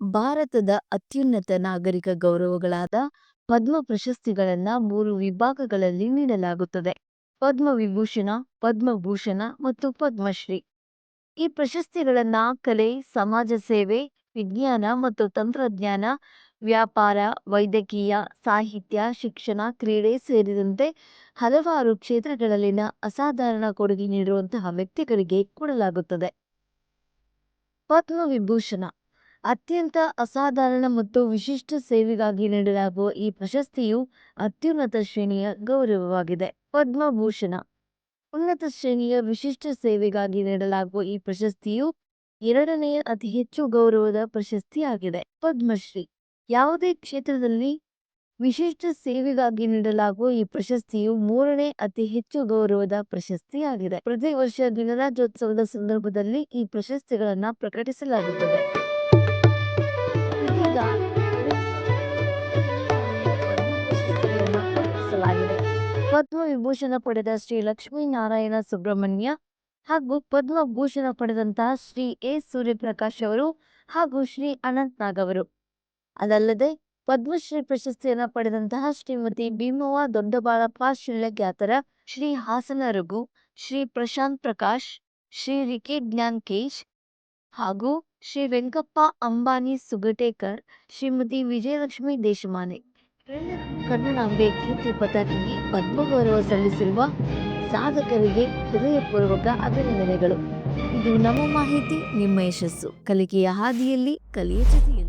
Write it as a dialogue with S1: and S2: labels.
S1: ಭಾರತದ ಅತ್ಯುನ್ನತ ನಾಗರಿಕ ಗೌರವಗಳಾದ ಪದ್ಮ ಪ್ರಶಸ್ತಿಗಳನ್ನ ಮೂರು ವಿಭಾಗಗಳಲ್ಲಿ ನೀಡಲಾಗುತ್ತದೆ. ಪದ್ಮ ವಿಭೂಷಣ ಪದ್ಮಭೂಷಣ ಮತ್ತು ಪದ್ಮಶ್ರೀ. ಈ ಪ್ರಶಸ್ತಿಗಳನ್ನ ಕಲೆ, ಸಮಾಜ ಸೇವೆ, ವಿಜ್ಞಾನ ಮತ್ತು ತಂತ್ರಜ್ಞಾನ, ವ್ಯಾಪಾರ, ವೈದ್ಯಕೀಯ, ಸಾಹಿತ್ಯ, ಶಿಕ್ಷಣ, ಕ್ರೀಡೆ ಸೇರಿದಂತೆ ಹಲವಾರು ಕ್ಷೇತ್ರಗಳಲ್ಲಿನ ಅಸಾಧಾರಣ ಕೊಡುಗೆ ನೀಡುವಂತಹ ವ್ಯಕ್ತಿಗಳಿಗೆ ಕೊಡಲಾಗುತ್ತದೆ. ಪದ್ಮವಿಭೂಷಣ. ಅತ್ಯಂತ ಅಸಾಧಾರಣ ಮತ್ತು ವಿಶಿಷ್ಟ ಸೇವೆಗಾಗಿ ನೀಡಲಾಗುವ ಈ ಪ್ರಶಸ್ತಿಯು ಅತ್ಯುನ್ನತ ಶ್ರೇಣಿಯ ಗೌರವವಾಗಿದೆ. ಪದ್ಮಭೂಷಣ. ಉನ್ನತ ಶ್ರೇಣಿಯ ವಿಶಿಷ್ಟ ಸೇವೆಗಾಗಿ ನೀಡಲಾಗುವ ಈ ಪ್ರಶಸ್ತಿಯು ಎರಡನೆಯ ಅತಿ ಹೆಚ್ಚು ಗೌರವದ ಪ್ರಶಸ್ತಿಯಾಗಿದೆ. ಪದ್ಮಶ್ರೀ. ಯಾವುದೇ ಕ್ಷೇತ್ರದಲ್ಲಿ ವಿಶಿಷ್ಟ ಸೇವೆಗಾಗಿ ನೀಡಲಾಗುವ ಈ ಪ್ರಶಸ್ತಿಯು ಮೂರನೇ ಅತಿ ಹೆಚ್ಚು ಗೌರವದ ಪ್ರಶಸ್ತಿಯಾಗಿದೆ. ಪ್ರತಿ ವರ್ಷ ಗಣರಾಜ್ಯೋತ್ಸವದ ಸಂದರ್ಭದಲ್ಲಿ ಈ ಪ್ರಶಸ್ತಿಗಳನ್ನ ಪ್ರಕಟಿಸಲಾಗುತ್ತದೆ. ಪ್ರಕಟಿಸಲಾಗಿದೆ ಪದ್ಮವಿಭೂಷಣ ಪಡೆದ ಶ್ರೀ ಲಕ್ಷ್ಮೀನಾರಾಯಣ ಸುಬ್ರಹ್ಮಣ್ಯ ಹಾಗೂ ಪದ್ಮಭೂಷಣ ಪಡೆದಂತಹ ಶ್ರೀ ಎ ಸೂರ್ಯಪ್ರಕಾಶ್ ಅವರು ಹಾಗೂ ಶ್ರೀ ಅನಂತ್ ನಾಗ್ ಅವರು. ಅದಲ್ಲದೆ ಪದ್ಮಶ್ರೀ ಪ್ರಶಸ್ತಿಯನ್ನ ಪಡೆದಂತಹ ಶ್ರೀಮತಿ ಭೀಮವ್ವ ದೊಡ್ಡಬಾಳಪ್ಪ ಶಿಳ್ಳೆಗ್ಯಾತರ ಶ್ರೀ ಹಾಸನ ರಘು ಶ್ರೀ ಪ್ರಶಾಂತ್ ಪ್ರಕಾಶ್ ಶ್ರೀ ರಿಕೆ ಜ್ಞಾನ್ಕೇಶ್ ಹಾಗೂ ಶ್ರೀ ವೆಂಕಪ್ಪ ಅಂಬಾನಿ ಸುಗಟೇಕರ್, ಶ್ರೀಮತಿ ವಿಜಯಲಕ್ಷ್ಮಿ ದೇಶಮಾನೆ. ಕನ್ನಡಾಂಬೆ ಕೀರ್ತಿ ಪದ್ಮ ಗೌರವ ಸಲ್ಲಿಸಿರುವ ಸಾಧಕರಿಗೆ ಹೃದಯಪೂರ್ವಕ ಅಭಿನಂದನೆಗಳು. ಇದು ನಮ್ಮ ಮಾಹಿತಿ, ನಿಮ್ಮ ಯಶಸ್ಸು. ಕಲಿಕೆಯ ಹಾದಿಯಲ್ಲಿ ಕಲಿಯ ಜೊತೆಗೆ